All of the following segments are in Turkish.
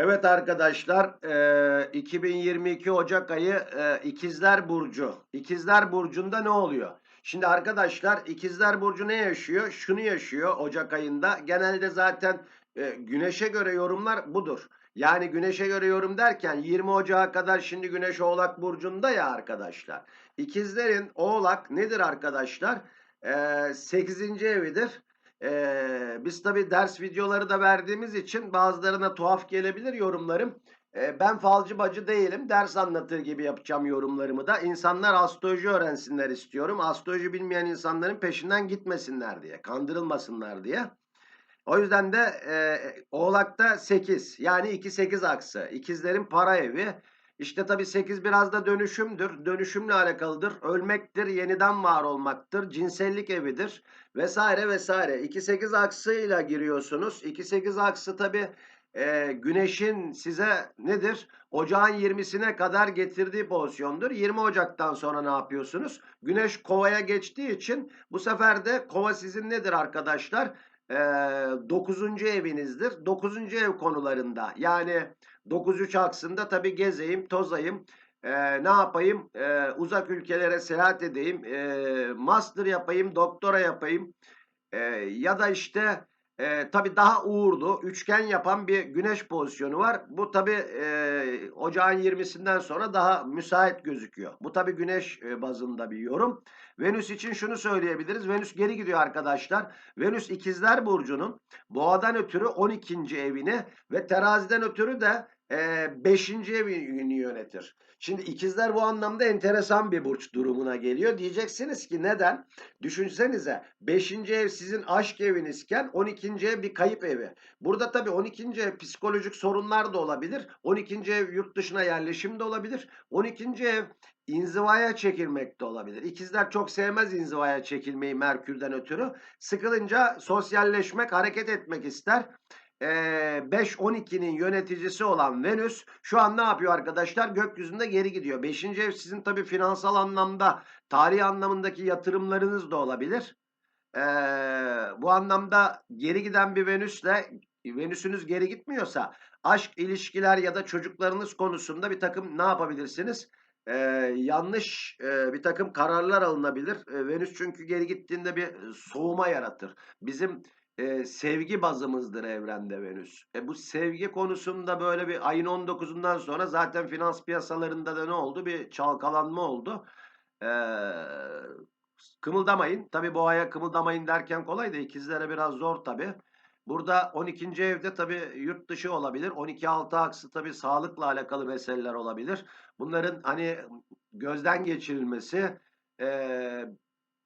Evet arkadaşlar, eee, 2022 Ocak ayı eee, İkizler Burcu. İkizler Burcu'nda ne oluyor? Şimdi arkadaşlar İkizler Burcu ne yaşıyor? Şunu yaşıyor Ocak ayında. Genelde zaten eee, Güneş'e göre yorumlar budur. Yani Güneş'e göre yorum derken 20 Ocak'a kadar şimdi Güneş Oğlak Burcu'nda ya arkadaşlar. İkizlerin Oğlak nedir arkadaşlar? Eee 8. evidir. Ee, biz tabi ders videoları da verdiğimiz için bazılarına tuhaf gelebilir yorumlarım. Ee, ben falcı bacı değilim. Ders anlatır gibi yapacağım yorumlarımı da. İnsanlar astroloji öğrensinler istiyorum. Astroloji bilmeyen insanların peşinden gitmesinler diye. Kandırılmasınlar diye. O yüzden de e, Oğlak'ta 8 yani 2-8 aksı. İkizlerin para evi. İşte tabii 8 biraz da dönüşümdür. Dönüşümle alakalıdır. Ölmektir, yeniden var olmaktır. Cinsellik evidir. Vesaire vesaire. 2-8 aksıyla giriyorsunuz. 2-8 aksı tabii e, güneşin size nedir? Ocağın 20'sine kadar getirdiği pozisyondur. 20 Ocak'tan sonra ne yapıyorsunuz? Güneş kovaya geçtiği için bu sefer de kova sizin nedir arkadaşlar? Ee, 9. evinizdir. 9. ev konularında yani 9-3 aksında tabii gezeyim, tozayım. Ee, ne yapayım? Ee, uzak ülkelere seyahat edeyim. Ee, master yapayım, doktora yapayım. Ee, ya da işte e, tabii daha uğurlu, üçgen yapan bir güneş pozisyonu var. Bu tabii e, ocağın 20'sinden sonra daha müsait gözüküyor. Bu tabii güneş e, bazında bir yorum. Venüs için şunu söyleyebiliriz. Venüs geri gidiyor arkadaşlar. Venüs ikizler burcunun boğadan ötürü 12. evini ve teraziden ötürü de 5. evini yönetir. Şimdi ikizler bu anlamda enteresan bir burç durumuna geliyor. Diyeceksiniz ki neden? Düşünsenize 5. ev sizin aşk evinizken 12. ev bir kayıp evi. Burada tabii 12. ev psikolojik sorunlar da olabilir. 12. ev yurt dışına yerleşim de olabilir. 12. ev inzivaya çekilmek de olabilir. İkizler çok sevmez inzivaya çekilmeyi Merkür'den ötürü. Sıkılınca sosyalleşmek, hareket etmek ister. 5-12'nin yöneticisi olan Venüs şu an ne yapıyor arkadaşlar? Gökyüzünde geri gidiyor. 5. ev sizin tabii finansal anlamda, tarih anlamındaki yatırımlarınız da olabilir. Ee, bu anlamda geri giden bir Venüs'le Venüs'ünüz geri gitmiyorsa aşk, ilişkiler ya da çocuklarınız konusunda bir takım ne yapabilirsiniz? Ee, yanlış e, bir takım kararlar alınabilir. E, Venüs çünkü geri gittiğinde bir soğuma yaratır. Bizim e, sevgi bazımızdır evrende Venüs. E, bu sevgi konusunda böyle bir ayın 19'undan sonra zaten finans piyasalarında da ne oldu? Bir çalkalanma oldu. E, kımıldamayın. Tabi boğaya kımıldamayın derken kolay da ikizlere biraz zor tabi. Burada 12. evde tabi yurt dışı olabilir. 12 altı aksı tabi sağlıkla alakalı meseleler olabilir. Bunların hani gözden geçirilmesi e,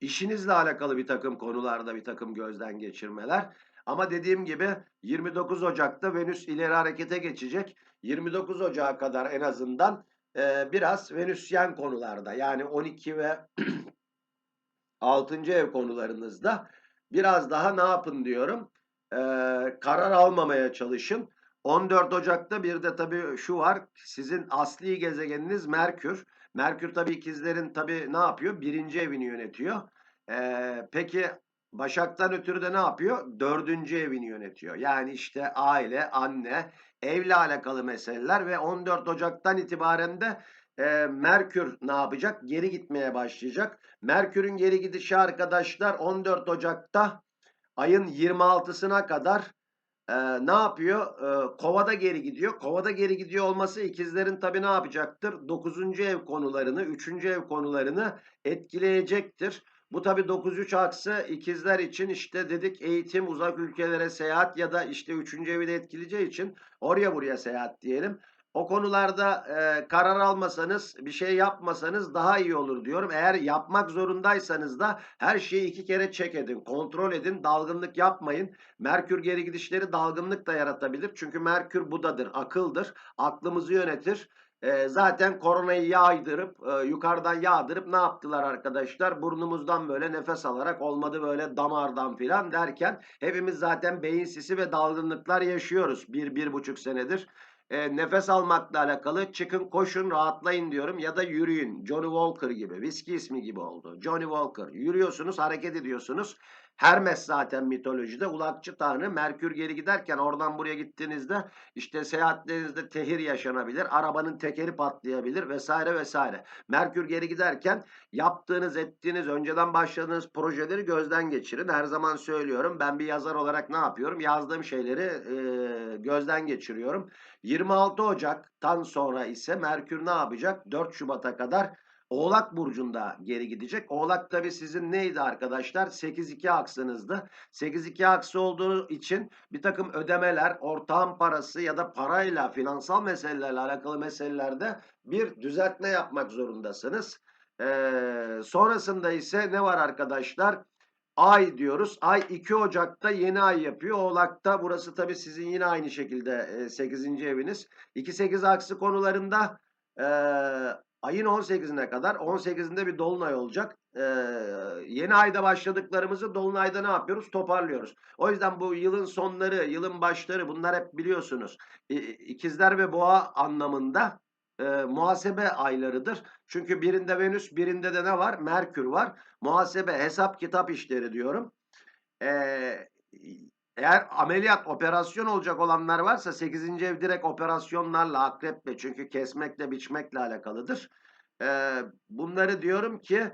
işinizle alakalı bir takım konularda bir takım gözden geçirmeler. Ama dediğim gibi 29 Ocak'ta Venüs ileri harekete geçecek. 29 Ocak'a kadar en azından e, biraz Venüsyen konularda yani 12 ve 6. ev konularınızda biraz daha ne yapın diyorum. E, karar almamaya çalışın. 14 Ocak'ta bir de tabii şu var. Sizin asli gezegeniniz Merkür. Merkür tabii ikizlerin tabii ne yapıyor? Birinci evini yönetiyor. Ee, peki Başak'tan ötürü de ne yapıyor? Dördüncü evini yönetiyor. Yani işte aile, anne, evle alakalı meseleler ve 14 Ocak'tan itibaren de e, Merkür ne yapacak? Geri gitmeye başlayacak. Merkür'ün geri gidişi arkadaşlar 14 Ocak'ta ayın 26'sına kadar e, ne yapıyor? E, Kova'da geri gidiyor. Kova'da geri gidiyor olması ikizlerin tabi ne yapacaktır? 9. ev konularını, 3. ev konularını etkileyecektir. Bu tabi 9-3 aksı ikizler için işte dedik eğitim, uzak ülkelere seyahat ya da işte 3. evi de etkileyeceği için oraya buraya seyahat diyelim. O konularda e, karar almasanız, bir şey yapmasanız daha iyi olur diyorum. Eğer yapmak zorundaysanız da her şeyi iki kere çek edin, kontrol edin, dalgınlık yapmayın. Merkür geri gidişleri dalgınlık da yaratabilir. Çünkü Merkür budadır, akıldır, aklımızı yönetir. E, zaten koronayı yağdırıp, e, yukarıdan yağdırıp ne yaptılar arkadaşlar? Burnumuzdan böyle nefes alarak olmadı böyle damardan filan derken hepimiz zaten beyin sisi ve dalgınlıklar yaşıyoruz bir, bir buçuk senedir e, nefes almakla alakalı çıkın koşun rahatlayın diyorum ya da yürüyün. Johnny Walker gibi. Viski ismi gibi oldu. Johnny Walker. Yürüyorsunuz hareket ediyorsunuz. Hermes zaten mitolojide ulakçı tanrı. Merkür geri giderken oradan buraya gittiğinizde işte seyahatlerinizde tehir yaşanabilir. Arabanın tekeri patlayabilir vesaire vesaire. Merkür geri giderken yaptığınız, ettiğiniz, önceden başladığınız projeleri gözden geçirin. Her zaman söylüyorum. Ben bir yazar olarak ne yapıyorum? Yazdığım şeyleri e, gözden geçiriyorum. 26 Ocak'tan sonra ise Merkür ne yapacak? 4 Şubat'a kadar Oğlak Burcu'nda geri gidecek. Oğlak tabi sizin neydi arkadaşlar? 8-2 aksınızdı. 8-2 aksı olduğu için bir takım ödemeler, ortağın parası ya da parayla, finansal meselelerle alakalı meselelerde bir düzeltme yapmak zorundasınız. Ee, sonrasında ise ne var arkadaşlar? Ay diyoruz. Ay 2 Ocak'ta yeni ay yapıyor. Oğlak'ta burası tabi sizin yine aynı şekilde 8. eviniz. 2-8 aksı konularında e, ayın 18'ine kadar 18'inde bir dolunay olacak. Ee, yeni ayda başladıklarımızı dolunayda ne yapıyoruz? Toparlıyoruz. O yüzden bu yılın sonları, yılın başları bunlar hep biliyorsunuz. İkizler ve boğa anlamında e, muhasebe aylarıdır. Çünkü birinde Venüs, birinde de ne var? Merkür var. Muhasebe, hesap, kitap işleri diyorum. Ee, eğer ameliyat, operasyon olacak olanlar varsa 8. ev direkt operasyonlarla, akreple çünkü kesmekle, biçmekle alakalıdır. Ee, bunları diyorum ki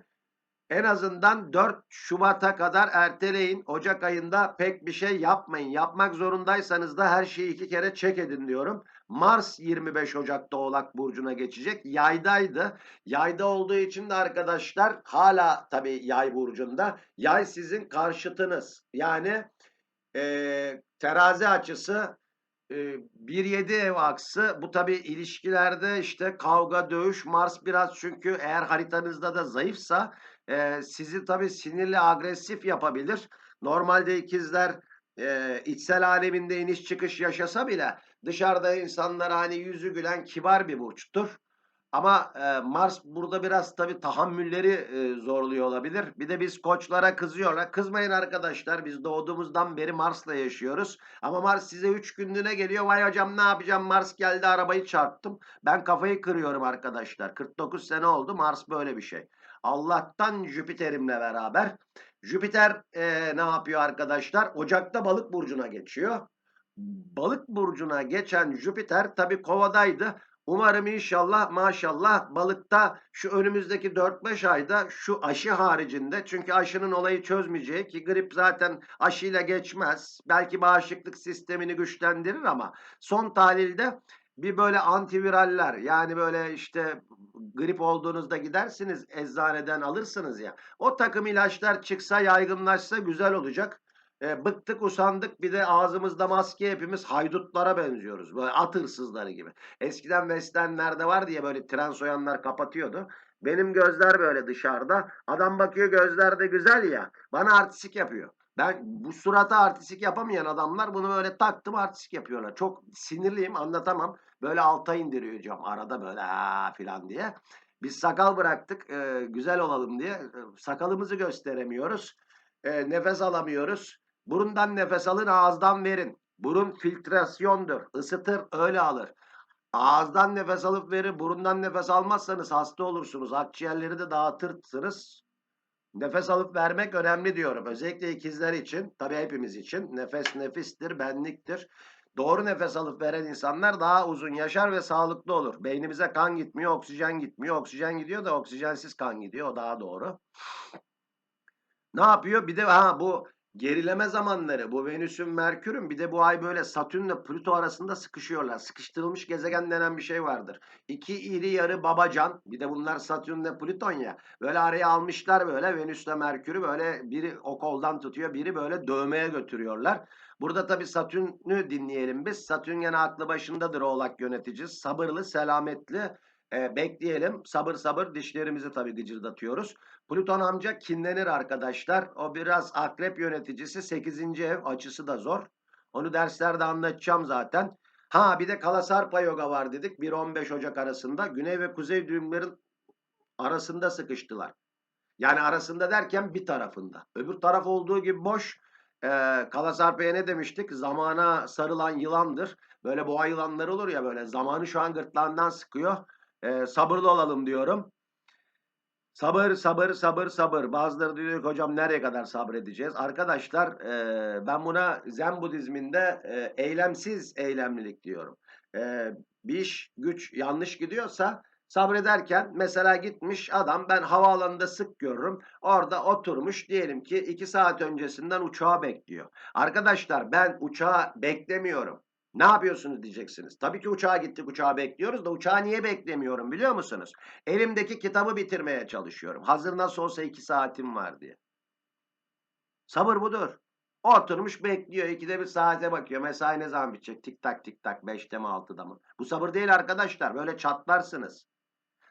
en azından 4 Şubat'a kadar erteleyin. Ocak ayında pek bir şey yapmayın. Yapmak zorundaysanız da her şeyi iki kere çek edin diyorum. Mars 25 Ocak'ta Oğlak Burcu'na geçecek. Yaydaydı. Yayda olduğu için de arkadaşlar hala tabii yay burcunda. Yay sizin karşıtınız. Yani e, terazi açısı e, 1-7 ev aksı. Bu tabi ilişkilerde işte kavga, dövüş, Mars biraz çünkü eğer haritanızda da zayıfsa e, sizi tabi sinirli, agresif yapabilir. Normalde ikizler e, içsel aleminde iniş çıkış yaşasa bile dışarıda insanlara hani yüzü gülen kibar bir burçtur. Ama e, Mars burada biraz tabii tahammülleri e, zorluyor olabilir. Bir de biz koçlara kızıyorlar. Kızmayın arkadaşlar biz doğduğumuzdan beri Mars'la yaşıyoruz. Ama Mars size 3 günlüğüne geliyor. Vay hocam ne yapacağım Mars geldi arabayı çarptım. Ben kafayı kırıyorum arkadaşlar. 49 sene oldu Mars böyle bir şey. Allah'tan Jüpiter'imle beraber. Jüpiter e, ne yapıyor arkadaşlar? Ocak'ta balık burcuna geçiyor. Balık burcuna geçen Jüpiter tabi kovadaydı. Umarım inşallah maşallah balıkta şu önümüzdeki 4-5 ayda şu aşı haricinde çünkü aşının olayı çözmeyecek ki grip zaten aşıyla geçmez. Belki bağışıklık sistemini güçlendirir ama son tahlilde bir böyle antiviraller yani böyle işte grip olduğunuzda gidersiniz eczaneden alırsınız ya. O takım ilaçlar çıksa yaygınlaşsa güzel olacak. E, bıktık usandık bir de ağzımızda maske hepimiz haydutlara benziyoruz. Böyle at hırsızları gibi. Eskiden westernlerde var diye böyle tren soyanlar kapatıyordu. Benim gözler böyle dışarıda. Adam bakıyor gözler de güzel ya. Bana artistik yapıyor. Ben bu surata artistik yapamayan adamlar bunu böyle taktım artistik yapıyorlar. Çok sinirliyim anlatamam. Böyle alta indiriyor cam arada böyle filan diye. Biz sakal bıraktık e, güzel olalım diye. E, sakalımızı gösteremiyoruz. E, nefes alamıyoruz. Burundan nefes alın, ağızdan verin. Burun filtrasyondur. Isıtır, öyle alır. Ağızdan nefes alıp verin, burundan nefes almazsanız hasta olursunuz. Akciğerleri de dağıtırsınız. Nefes alıp vermek önemli diyorum. Özellikle ikizler için, tabii hepimiz için. Nefes nefistir, benliktir. Doğru nefes alıp veren insanlar daha uzun yaşar ve sağlıklı olur. Beynimize kan gitmiyor, oksijen gitmiyor. Oksijen gidiyor da oksijensiz kan gidiyor. O daha doğru. Ne yapıyor? Bir de ha bu gerileme zamanları bu Venüs'ün Merkür'ün bir de bu ay böyle Satürn'le Plüto arasında sıkışıyorlar. Sıkıştırılmış gezegen denen bir şey vardır. İki iri yarı babacan bir de bunlar Satürn'le Plüton ya. Böyle araya almışlar böyle Venüs'le Merkür'ü böyle biri o koldan tutuyor biri böyle dövmeye götürüyorlar. Burada tabi Satürn'ü dinleyelim biz. Satürn gene aklı başındadır oğlak yönetici. Sabırlı, selametli, e, bekleyelim. Sabır sabır dişlerimizi tabii gıcırdatıyoruz. Plüton amca kinlenir arkadaşlar. O biraz akrep yöneticisi. 8. ev açısı da zor. Onu derslerde anlatacağım zaten. Ha bir de Kalasarpa yoga var dedik. 1-15 Ocak arasında. Güney ve kuzey düğümlerin arasında sıkıştılar. Yani arasında derken bir tarafında. Öbür taraf olduğu gibi boş. Ee, Kalasarpa'ya ne demiştik? Zamana sarılan yılandır. Böyle boğa yılanları olur ya böyle. Zamanı şu an gırtlağından sıkıyor. Ee, sabırlı olalım diyorum. Sabır, sabır, sabır, sabır. Bazıları diyor ki hocam nereye kadar sabredeceğiz? Arkadaşlar eee, ben buna Zen Budizminde eee, eylemsiz eylemlilik diyorum. Eee, bir iş güç yanlış gidiyorsa sabrederken mesela gitmiş adam ben havaalanında sık görürüm. Orada oturmuş diyelim ki iki saat öncesinden uçağı bekliyor. Arkadaşlar ben uçağı beklemiyorum. Ne yapıyorsunuz diyeceksiniz. Tabii ki uçağa gittik uçağı bekliyoruz da uçağı niye beklemiyorum biliyor musunuz? Elimdeki kitabı bitirmeye çalışıyorum. Hazır nasıl olsa iki saatim var diye. Sabır budur. Oturmuş bekliyor. ikide bir saate bakıyor. Mesai ne zaman bitecek? Tik tak tik tak. Beşte mi altıda mı? Bu sabır değil arkadaşlar. Böyle çatlarsınız.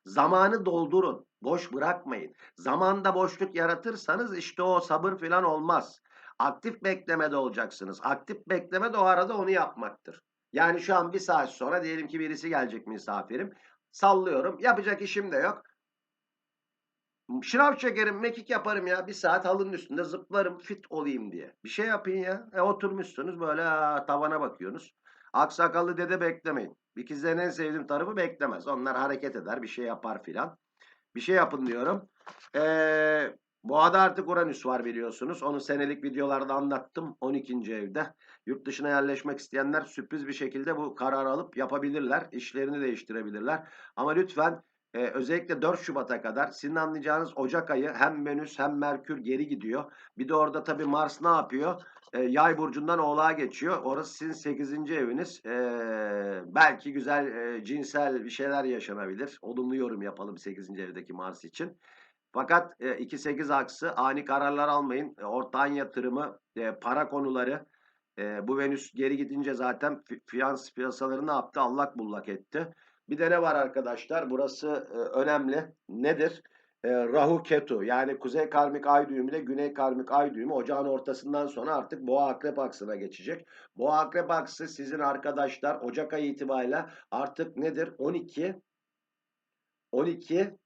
Zamanı doldurun. Boş bırakmayın. Zamanda boşluk yaratırsanız işte o sabır falan olmaz. Aktif beklemede olacaksınız. Aktif bekleme de o arada onu yapmaktır. Yani şu an bir saat sonra diyelim ki birisi gelecek misafirim. Sallıyorum. Yapacak işim de yok. Şınav çekerim, mekik yaparım ya. Bir saat halının üstünde zıplarım fit olayım diye. Bir şey yapın ya. E, oturmuşsunuz böyle tavana bakıyorsunuz. Aksakallı dede beklemeyin. İkizlerin en sevdiğim tarafı beklemez. Onlar hareket eder, bir şey yapar filan. Bir şey yapın diyorum. Ee, Boğa'da artık Uranüs var biliyorsunuz. Onu senelik videolarda anlattım. 12. evde. Yurt dışına yerleşmek isteyenler sürpriz bir şekilde bu kararı alıp yapabilirler. İşlerini değiştirebilirler. Ama lütfen e, özellikle 4 Şubat'a kadar sizin anlayacağınız Ocak ayı hem Venüs hem Merkür geri gidiyor. Bir de orada tabii Mars ne yapıyor? E, yay burcundan Oğlak'a geçiyor. Orası sizin 8. eviniz. E, belki güzel e, cinsel bir şeyler yaşanabilir. Olumlu yorum yapalım 8. evdeki Mars için. Fakat e, 2-8 aksı ani kararlar almayın. E, ortağın yatırımı, e, para konuları. E, bu Venüs geri gidince zaten fi- finans piyasaları ne yaptı? Allak bullak etti. Bir de ne var arkadaşlar? Burası e, önemli. Nedir? E, Rahu Ketu yani Kuzey Karmik Ay düğümü ile Güney Karmik Ay düğümü ocağın ortasından sonra artık Boğa Akrep aksına geçecek. Boğa Akrep aksı sizin arkadaşlar Ocak ayı itibariyle artık nedir? 12 12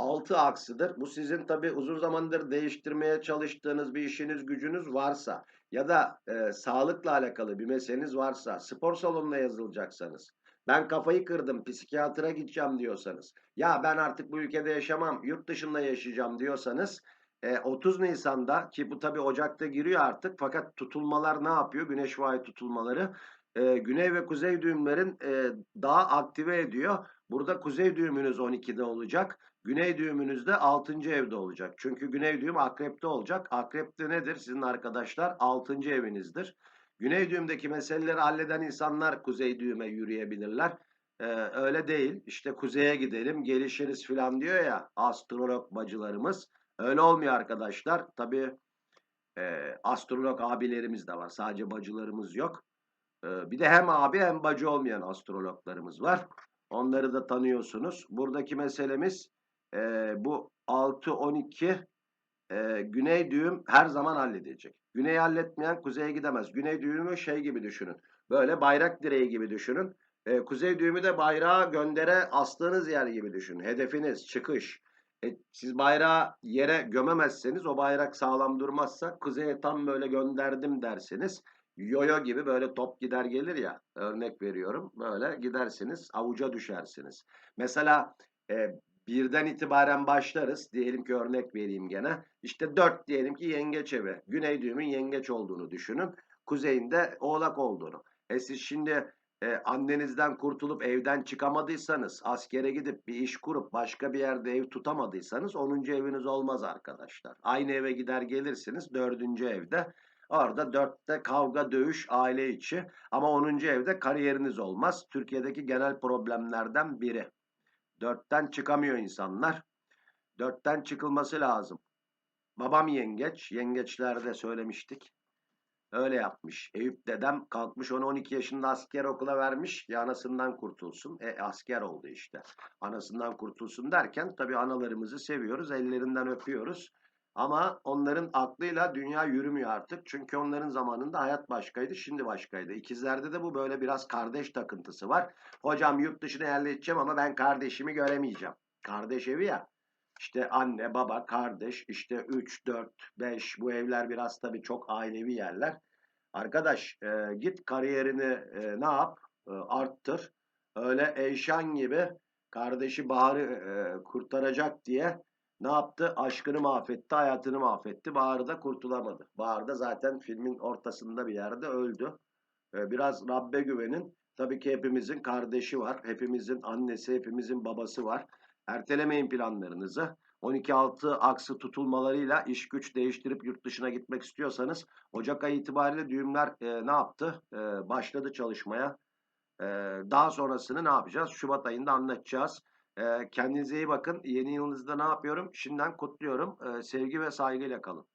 6 aksıdır. Bu sizin tabi uzun zamandır değiştirmeye çalıştığınız bir işiniz gücünüz varsa ya da e, sağlıkla alakalı bir meseleniz varsa spor salonuna yazılacaksanız ben kafayı kırdım psikiyatra gideceğim diyorsanız ya ben artık bu ülkede yaşamam yurt dışında yaşayacağım diyorsanız e, 30 Nisan'da ki bu tabi Ocak'ta giriyor artık fakat tutulmalar ne yapıyor? Güneş ay tutulmaları e, güney ve kuzey düğümlerin e, daha aktive ediyor. Burada kuzey düğümünüz 12'de olacak. Güney düğümünüz de 6. evde olacak. Çünkü güney düğüm akrepte olacak. Akrepte nedir sizin arkadaşlar? 6. evinizdir. Güney düğümdeki meseleleri halleden insanlar kuzey düğüme yürüyebilirler. Ee, öyle değil. İşte kuzeye gidelim, gelişiriz falan diyor ya astrolog bacılarımız. Öyle olmuyor arkadaşlar. Tabii e, astrolog abilerimiz de var. Sadece bacılarımız yok. Ee, bir de hem abi hem bacı olmayan astrologlarımız var. Onları da tanıyorsunuz. Buradaki meselemiz e, bu 6-12 e, güney düğüm her zaman halledecek. Güney halletmeyen kuzeye gidemez. Güney düğümü şey gibi düşünün. Böyle bayrak direği gibi düşünün. E, kuzey düğümü de bayrağı göndere astığınız yer gibi düşünün. Hedefiniz, çıkış. E, siz bayrağı yere gömemezseniz o bayrak sağlam durmazsa kuzeye tam böyle gönderdim derseniz yoyo gibi böyle top gider gelir ya örnek veriyorum böyle gidersiniz avuca düşersiniz. Mesela e, birden itibaren başlarız diyelim ki örnek vereyim gene işte dört diyelim ki yengeç evi güney düğümün yengeç olduğunu düşünün kuzeyinde oğlak olduğunu. E siz şimdi e, annenizden kurtulup evden çıkamadıysanız askere gidip bir iş kurup başka bir yerde ev tutamadıysanız 10. eviniz olmaz arkadaşlar. Aynı eve gider gelirsiniz dördüncü evde Orada dörtte kavga, dövüş, aile içi. Ama 10. evde kariyeriniz olmaz. Türkiye'deki genel problemlerden biri. Dörtten çıkamıyor insanlar. Dörtten çıkılması lazım. Babam yengeç. Yengeçlerde söylemiştik. Öyle yapmış. Eyüp dedem kalkmış onu 12 yaşında asker okula vermiş ki anasından kurtulsun. E asker oldu işte. Anasından kurtulsun derken tabii analarımızı seviyoruz. Ellerinden öpüyoruz. Ama onların aklıyla dünya yürümüyor artık. Çünkü onların zamanında hayat başkaydı, şimdi başkaydı. İkizlerde de bu böyle biraz kardeş takıntısı var. Hocam yurt dışına yerleşeceğim ama ben kardeşimi göremeyeceğim. Kardeş evi ya. İşte anne, baba, kardeş, işte 3, 4, 5 bu evler biraz tabii çok ailevi yerler. Arkadaş e, git kariyerini e, ne yap? E, arttır. Öyle Eyşan gibi kardeşi Bahar'ı e, kurtaracak diye ne yaptı? Aşkını mahvetti, hayatını mahvetti. Bahar da kurtulamadı. Bahar da zaten filmin ortasında bir yerde öldü. Ee, biraz Rabbe güvenin. Tabii ki hepimizin kardeşi var. Hepimizin annesi, hepimizin babası var. Ertelemeyin planlarınızı. 12-6 aksı tutulmalarıyla iş güç değiştirip yurt dışına gitmek istiyorsanız Ocak ayı itibariyle düğümler e, ne yaptı? E, başladı çalışmaya. E, daha sonrasını ne yapacağız? Şubat ayında anlatacağız. Kendinize iyi bakın. Yeni yılınızda ne yapıyorum? Şimdiden kutluyorum. Sevgi ve saygıyla kalın.